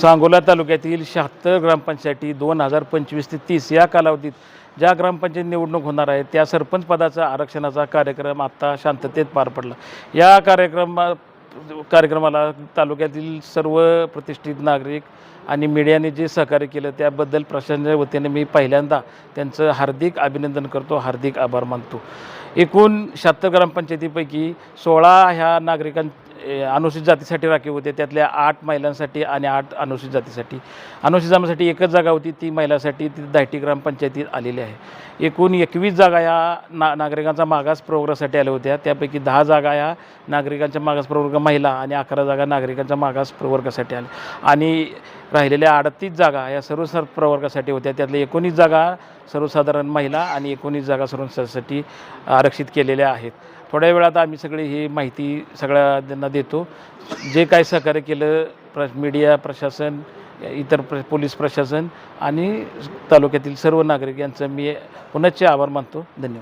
सांगोला तालुक्यातील शहात्तर ग्रामपंचायती दोन हजार पंचवीस ते तीस या कालावधीत ज्या ग्रामपंचायत निवडणूक होणार आहे त्या सरपंच पदाचा आरक्षणाचा कार्यक्रम आत्ता शांततेत पार पडला. या कार्यक्रमा कार्यक्रमाला तालुक्यातील सर्व प्रतिष्ठित नागरिक आणि मीडियाने जे सहकार्य केलं त्याबद्दल प्रशासनाच्या वतीने मी पहिल्यांदा त्यांचं हार्दिक अभिनंदन करतो हार्दिक आभार मानतो. एकूण शहात्तर ग्रामपंचायतीपैकी सोळा ह्या नागरिकां अनुसूचित जातीसाठी राखीव होते. त्यातल्या आठ महिलांसाठी आणि आठ अनुसूचित जातीसाठी. अनुसूचित जामासाठी एकच जागा होती. ती महिलांसाठी ती दायटी ग्रामपंचायतीत आलेली आहे. एकूण एकवीस जागा या ना नागरिकांचा मागास प्रवर्गासाठी आल्या होत्या. त्यापैकी दहा जागा या नागरिकांच्या मागास प्रवर्ग महिला आणि अकरा जागा नागरिकांच्या मागास प्रवर्गासाठी आल्या. आणि राहिलेल्या अडतीस जागा या सर्वसर प्रवर्गासाठी होत्या. त्यातल्या एकोणीस जागा सर्वसाधारण महिला आणि एकोणीस जागा सर्वसाठी आरक्षित केलेल्या आहेत. थोड्या वेळात आम्ही सगळी ही माहिती सगळ्या त्यांना देतो. जे काय सहकार्य केलं प्र मीडिया प्रशासन इतर प्र पोलीस प्रशासन आणि तालुक्यातील सर्व नागरिक यांचं मी पुनश्च आभार मानतो. धन्यवाद.